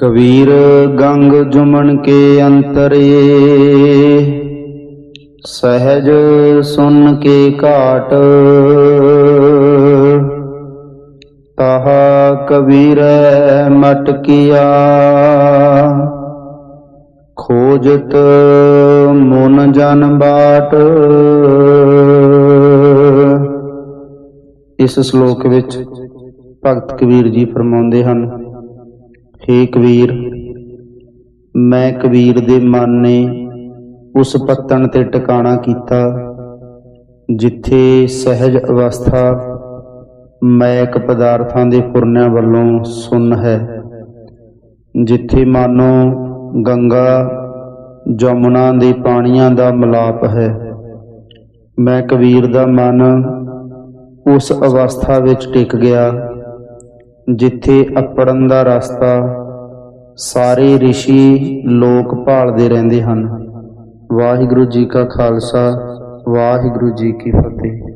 ਕਬੀਰ ਗੰਗ ਜੁਮਨ ਕੇ ਅੰਤਰੇ, ਸਹਿਜ ਸੁਨ ਕੇ ਘਾਟ। ਤਾਹਾ ਕਬੀਰ ਮਟਕਿਆ, ਖੋਜਤ ਮਨ ਜਨ ਬਾਟ। ਇਸ ਸ਼ਲੋਕ ਵਿੱਚ ਭਗਤ ਕਬੀਰ ਜੀ ਫਰਮਾਉਂਦੇ ਹਨ ਹੇ ਕਬੀਰ, ਮੈਂ ਕਬੀਰ ਦੇ ਮਨ ਨੇ ਉਸ ਪੱਤਣ ਤੇ ਟਿਕਾਣਾ ਕੀਤਾ, ਜਿੱਥੇ ਸਹਿਜ ਅਵਸਥਾ ਮੈਕ ਪਦਾਰਥਾਂ ਦੇ ਫੁਰਨਿਆਂ ਵੱਲੋਂ ਸੁੰਨ ਹੈ, ਜਿੱਥੇ ਮਾਨੋ ਗੰਗਾ ਜਮੁਨਾ ਦੇ ਪਾਣੀਆਂ ਦਾ ਮਿਲਾਪ ਹੈ। ਮੈਂ ਕਬੀਰ ਦਾ ਮਨ ਉਸ ਅਵਸਥਾ ਵਿੱਚ ਟਿਕ ਗਿਆ ਜਿੱਥੇ ਅਪੜਨ ਦਾ ਰਸਤਾ, ਸਾਰੇ ઋષਿ ਲੋਕ ਭਾਲਦੇ ਰਹਿੰਦੇ ਹਨ। ਵਾਹਿਗੁਰੂ ਜੀ ਕਾ ਖਾਲਸਾ, ਵਾਹਿਗੁਰੂ ਜੀ ਕੀ ਫਤਿਹ।